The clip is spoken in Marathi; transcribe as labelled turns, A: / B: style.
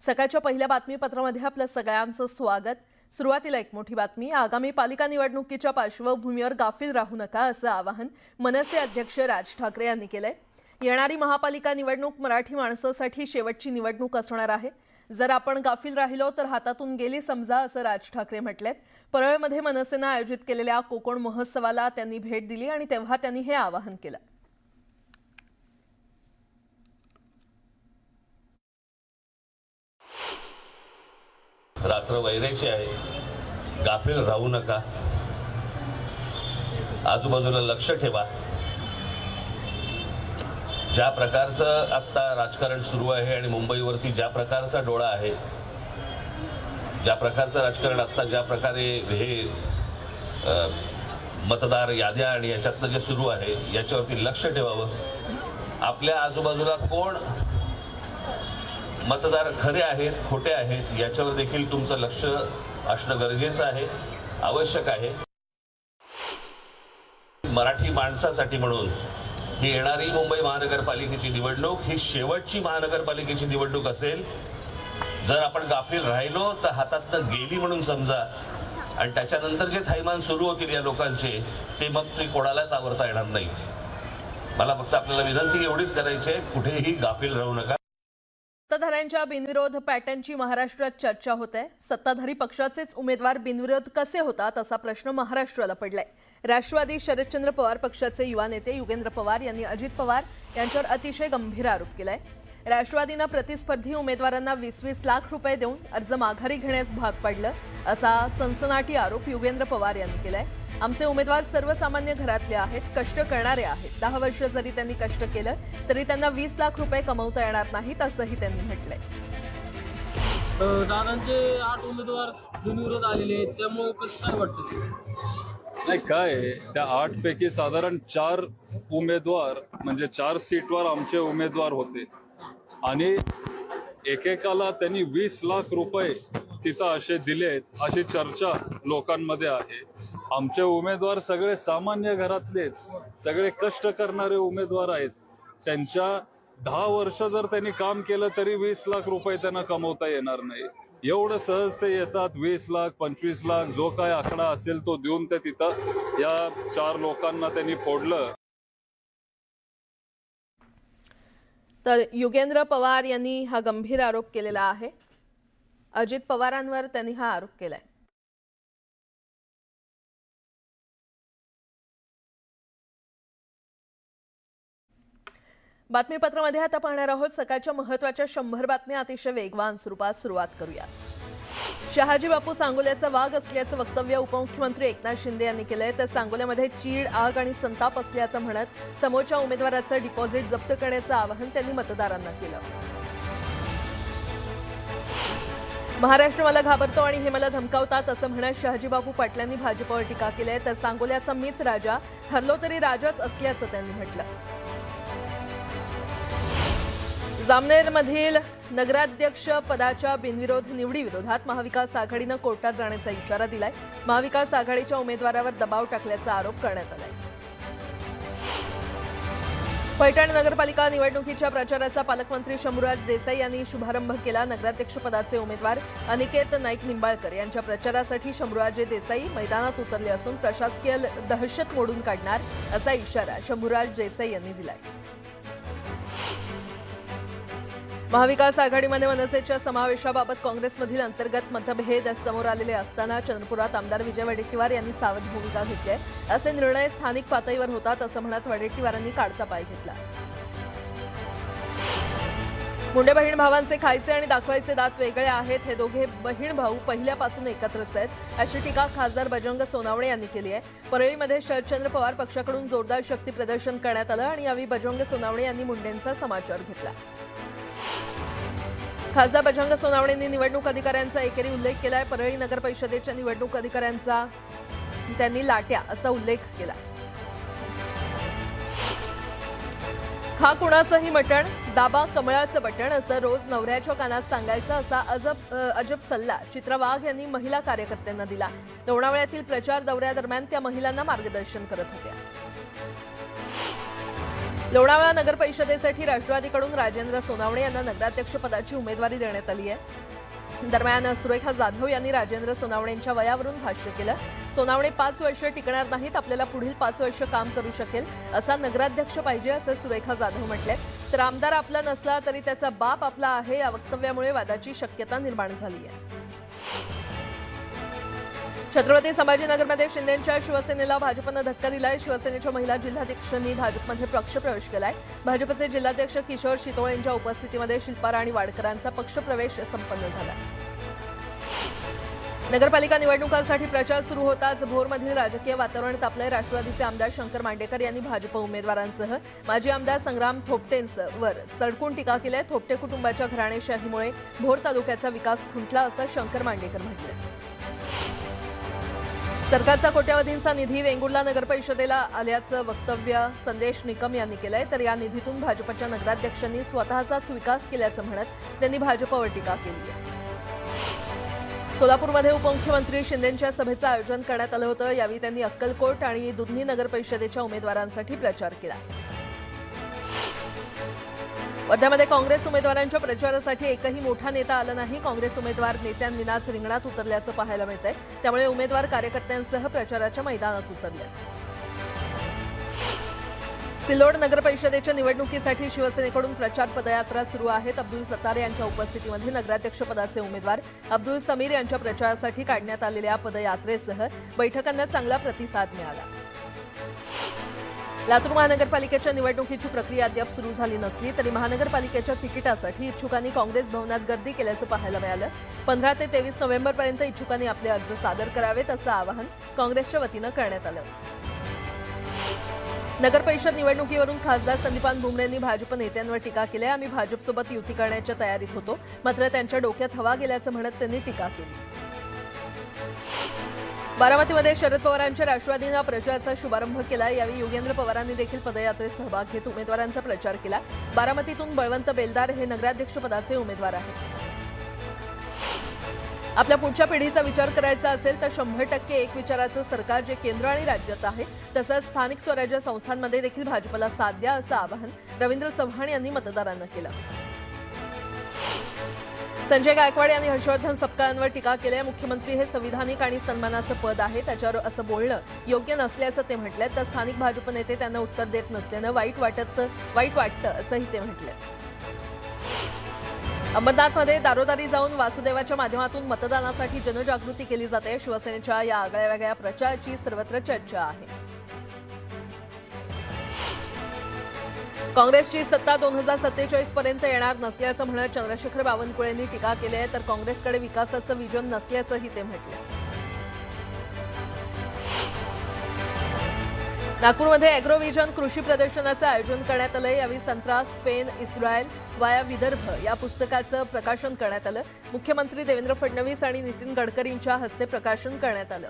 A: सकाळच्या पहिल्या बातमीपत्रामध्ये आपलं सगळ्यांचं स्वागत. सुरुवातीला एक मोठी बातमी आगामी पालिका निवडणुकीच्या पार्श्वभूमीवर गाफील राहू नका असं आवाहन मनसे अध्यक्ष राज ठाकरे यांनी केलंय. येणारी महापालिका निवडणूक मराठी माणसासाठी शेवटची निवडणूक असणार आहे. जर आपण गाफील राहिलो तर हातातून गेली समजा असं राज ठाकरे म्हटलेत. परळमध्ये मनसेनं आयोजित केलेल्या कोकण महोत्सवाला त्यांनी भेट दिली आणि तेव्हा त्यांनी हे आवाहन केलं.
B: रात्र वैरायची आहे. गाफील राहू नका. आजूबाजूला लक्ष ठेवा. ज्या प्रकारचं आत्ता राजकारण सुरू आहे आणि मुंबईवरती ज्या प्रकारचा डोळा आहे ज्या प्रकारचं राजकारण आत्ता ज्या प्रकारे हे मतदार याद्या आणि याच्यातनं जे सुरू आहे याच्यावरती लक्ष ठेवावं. आपल्या आजूबाजूला कोण मतदार खरे आहेत खोटे आहेत याच्यावर देखील तुमचं लक्ष असणं गरजेचं आहे आवश्यक आहे. मराठी माणसासाठी म्हणून ही येणारी मुंबई महानगरपालिकेची निवडणूक ही शेवटची महानगरपालिकेची निवडणूक असेल जर आपण गाफील राहिलो तर हातातनं गेली म्हणून समजा आणि त्याच्यानंतर जे थैमान सुरू होतील या लोकांचे ते मग ते कोणालाच आवडता येणार नाही. मला फक्त आपल्याला विनंती एवढीच करायची आहे कुठेही गाफील राहू नका.
A: सत्ताधाऱ्यांच्या बिनविरोध पॅटर्नची महाराष्ट्रात चर्चा होत आहे. सत्ताधारी पक्षाचेच उमेदवार बिनविरोध कसे होतात असा प्रश्न महाराष्ट्राला पडलाय. राष्ट्रवादी शरदचंद्र पवार पक्षाचे युवा नेते युगेंद्र पवार यांनी अजित पवार यांच्यावर अतिशय गंभीर आरोप केलाय. राष्ट्रवादीनं प्रतिस्पर्धी उमेदवारांना वीस वीस लाख रुपये देऊन अर्ज माघारी घेण्यास भाग पाडलं असा सनसनाटी आरोप युगेंद्र पवार यांनी केलाय. आमचे उमेदवार सर्वसामान्य घरातले आहेत कष्ट करणारे आहेत. दहा वर्ष जरी त्यांनी कष्ट केलं तरी त्यांना वीस लाख रुपये कमवता येणार नाहीत असंही त्यांनी म्हटलंय.
C: दादांचे आठ उमेदवार बिनविरोध आलेले आहेत त्यामुळे कसं काय वाटतं?
D: नाही काय त्या आठ पैकी साधारण चार उमेदवार म्हणजे चार सीटवर आमचे उमेदवार होते. आणि एकेकाला त्यांनी वीस लाख रुपये तिथं असे दिलेत अशी चर्चा लोकांमध्ये आहे. आमचे उमेदवार सगळे सामान्य घरातले सगळे कष्ट करणारे उमेदवार आहेत. त्यांच्या दहा वर्ष जर त्यांनी काम केलं तरी वीस लाख रुपये त्यांना कमवता येणार नाही. एवढं सहज ते येतात वीस लाख पंचवीस लाख जो काय आकडा असेल तो देऊन ते तिथं या चार लोकांना त्यांनी फोडलं.
A: तर युगेंद्र पवार यांनी हा गंभीर आरोप केलेला आहे. अजित पवारांवर त्यांनी हा आरोप केलाय. बातमीपत्रामध्ये आता पाहणार आहोत सकाळच्या महत्त्वाच्या शंभर बातम्या अतिशय वेगवान स्वरूपात सुरुवात करूया शहाजी बापू सांगोल्याचा वाघ असल्याचं वक्तव्य उपमुख्यमंत्री एकनाथ शिंदे यांनी केलंय. तर सांगोल्यामध्ये चीड आग आणि संताप असल्याचं म्हणत समोरच्या उमेदवाराचं डिपॉझिट जप्त करण्याचं आवाहन त्यांनी मतदारांना केलं. महाराष्ट्र मला घाबरतो आणि हे मला धमकावतात असं म्हणत शहाजीबापू पाटलांनी भाजपवर टीका केली आहे तर सांगोल्याचा मीच राजा ठरलो तरी राजाच असल्याचं त्यांनी म्हटलं. जामनेरमधील नगराध्यक्ष पदाच्या बिनविरोध निवडीविरोधात महाविकास आघाडीनं कोर्टात जाण्याचा इशारा दिलाय. महाविकास आघाडीच्या उमेदवारावर दबाव टाकल्याचा आरोप करण्यात आलाय. पैठण नगरपालिका निवडणुकीच्या प्रचाराचा पालकमंत्री शंभूराज देसाई यांनी शुभारंभ केला. नगराध्यक्षपदाचे उमेदवार अनिकेत नाईक निंबाळकर यांच्या प्रचारासाठी शंभूराजे देसाई मैदानात उतरले असून प्रशासकीय दहशत मोडून काढणार असा इशारा शंभूराज देसाई यांनी दिलाय. महाविकास आघाडीमध्ये मनसेच्या समावेशाबाबत काँग्रेसमधील अंतर्गत मतभेद समोर आलेले असताना चंद्रपुरात आमदार विजय वडेट्टीवार यांनी सावध भूमिका घेतली आहे. असे निर्णय स्थानिक पातळीवर होतात असं म्हणत वडेट्टीवारांनी काढता पाय घेतला. मुंडे बहीण भावांचे खायचे आणि दाखवायचे दात वेगळे आहेत. हे दोघे बहीण भाऊ पहिल्यापासून एकत्रच आहेत. अशी टीका खासदार बजरंग सोनावणे यांनी केली आहे. परळीमध्ये शरदचंद्र पवार पक्षाकडून जोरदार शक्ती प्रदर्शन करण्यात आलं आणि यावेळी बजरंग सोनावणे यांनी मुंडेंचा समाचार घेतला. खासदार बजरंग सोनावणेंनी निवडणूक अधिकाऱ्यांचा एकेरी उल्लेख केलाय. परळी नगर परिषदेच्या निवडणूक अधिकाऱ्यांचा त्यांनी लाट्या असा उल्लेख केला खा कुणाचंही मटण दाबा कमळाचं बटण असं रोज नवऱ्याच्या कानात सांगायचं असा अजब अजब सल्ला चित्रा वाघ यांनी महिला कार्यकर्त्यांना दिला. लोणावळ्यातील प्रचार दौऱ्यादरम्यान त्या महिलांना मार्गदर्शन करत होत्या. लोणावळा नगर परिषदेसाठी राष्ट्रवादीकडून राजेंद्र सोनावणे यांना नगराध्यक्षपदाची उमेदवारी देण्यात आली आहे. दरम्यान सुरेखा जाधव यांनी राजेंद्र सोनावणेंच्या वयावरून भाष्य केलं. सोनावणे पाच वर्ष टिकणार नाहीत आपल्याला पुढील पाच वर्ष काम करू शकेल असा नगराध्यक्ष पाहिजे असं सुरेखा जाधव म्हटले. तर आमदार आपला नसला तरी त्याचा बाप आपला आहे या वक्तव्यामुळे वादाची शक्यता निर्माण झाली आहे. छत्रपती संभाजीनगरमध्ये शिंदेच्या शिवसेनेला भाजपनं धक्का दिलाय. शिवसेनेच्या महिला जिल्हाध्यक्षांनी भाजपमध्ये पक्षप्रवेश केलाय. भाजपचे जिल्हाध्यक्ष किशोर शितोळे यांच्या उपस्थितीमध्ये शिल्पा राणी वाडकरांचा पक्षप्रवेश संपन्न झाला. नगरपालिका निवडणुकांसाठी प्रचार सुरू होताच भोरमधील राजकीय वातावरण तापलंय. राष्ट्रवादीचे आमदार शंकर मांडेकर यांनी भाजप उमेदवारांसह माजी आमदार संग्राम थोपटेंवर सडकून टीका केली आहे. थोपटे कुटुंबाच्या घराणेशाहीमुळे भोर तालुक्याचा विकास खुंटला असं शंकर मांडेकर म्हटलं. सरकारचा कोट्यावधींचा निधी वेंगुर्ला नगरपरिषदेला आल्याचं वक्तव्य संदेश निकम यांनी केलंय. तर या निधीतून भाजपच्या नगराध्यक्षांनी स्वतःचाच विकास केल्याचं म्हणत त्यांनी भाजपवर टीका केली आहे. सोलापूरमध्ये उपमुख्यमंत्री शिंदेंच्या सभेचं आयोजन करण्यात आलं होतं. यावेळी त्यांनी अक्कलकोट आणि दुधनी नगर परिषदेच्या उमेदवारांसाठी प्रचार केला. वर्ध्यामध्ये काँग्रेस उमेदवारांच्या प्रचारासाठी एकही मोठा नेता आला नाही. काँग्रेस उमेदवार नेत्यांविनाच रिंगणात उतरल्याचं पाहायला मिळतंय. त्यामुळे उमेदवार कार्यकर्त्यांसह प्रचाराच्या मैदानात उतरले. सिल्लोड नगर परिषदेच्या निवडणुकीसाठी शिवसेनेकडून प्रचार पदयात्रा सुरू आहेत. अब्दुल सत्तार यांच्या उपस्थितीमध्ये नगराध्यक्षपदाचे उमेदवार अब्दुल समीर यांच्या प्रचारासाठी काढण्यात आलेल्या पदयात्रेसह बैठकांना चांगला प्रतिसाद मिळाला. लातूर महानगरपालिकेच्या निवडणुकीची प्रक्रिया अद्याप सुरू झाली नसली तरी महानगरपालिकेच्या तिकिटासाठी इच्छुकांनी काँग्रेस भवनात गर्दी केल्याचं पाहायला मिळालं. पंधरा ते तेवीस नोव्हेंबरपर्यंत इच्छुकांनी आपले अर्ज सादर करावेत असं आवाहन काँग्रेसच्या वतीनं करण्यात आलं. नगर परिषद निवडणुकीवरून खासदार संदीपान भुमरेंनी भाजप नेत्यांवर टीका केली. आहे. आम्ही भाजपसोबत युती करण्याच्या तयारीत होतो. मात्र त्यांच्या डोक्यात हवा गेल्याचं म्हणत त्यांनी टीका केली. बारामतीमध्ये शरद पवारांच्या राष्ट्रवादीनं प्रचाराचा शुभारंभ केला. यावेळी योगेंद्र पवारांनी देखील पदयात्रेत सहभाग घेत उमेदवारांचा प्रचार केला. बारामतीतून बळवंत बेलदार हे नगराध्यक्षपदाचे उमेदवार आहेत. आपल्या पुढच्या पिढीचा विचार करायचा असेल तर शंभर टक्के एक विचाराचं सरकार जे केंद्र आणि राज्यात आहे तसंच स्थानिक स्वराज्य संस्थांमध्ये देखील भाजपला साथ द्या असं आवाहन रवींद्र चव्हाण यांनी मतदारांना केलं. संजय गायकवाड यांनी हर्षवर्धन सपकाळांवर टीका केली आहे. मुख्यमंत्री हे संविधानिक आणि सन्मानाचं पद आहे. त्याच्यावर असं बोलणं योग्य नसल्याचं ते म्हटलंय तर स्थानिक भाजप नेते त्यांना उत्तर देत नसल्यानं वाईट वाटत वाईट वाटतं असंही ते म्हटलंय अंबरनाथमध्ये दारोदारी जाऊन वासुदेवाच्या माध्यमातून मतदानासाठी जनजागृती केली जाते. शिवसेनेच्या या आगळ्या वेगळ्या प्रचाराची सर्वत्र चर्चा आहे. काँग्रेसची सत्ता दोन हजार सत्तेचाळीस पर्यंत येणार नसल्याचं म्हणत चंद्रशेखर बावनकुळेंनी टीका केली आहे तर काँग्रेसकडे विकासाचं विजन नसल्याचंही ते म्हटलं. नागपूरमध्ये अॅग्रोव्हिजन कृषी प्रदर्शनाचं आयोजन करण्यात आलं यावेळी संत्रा स्पेन इस्रायल वाया विदर्भ या पुस्तकाचं प्रकाशन करण्यात आलं. मुख्यमंत्री देवेंद्र फडणवीस आणि नितीन गडकरींच्या हस्ते प्रकाशन करण्यात आलं.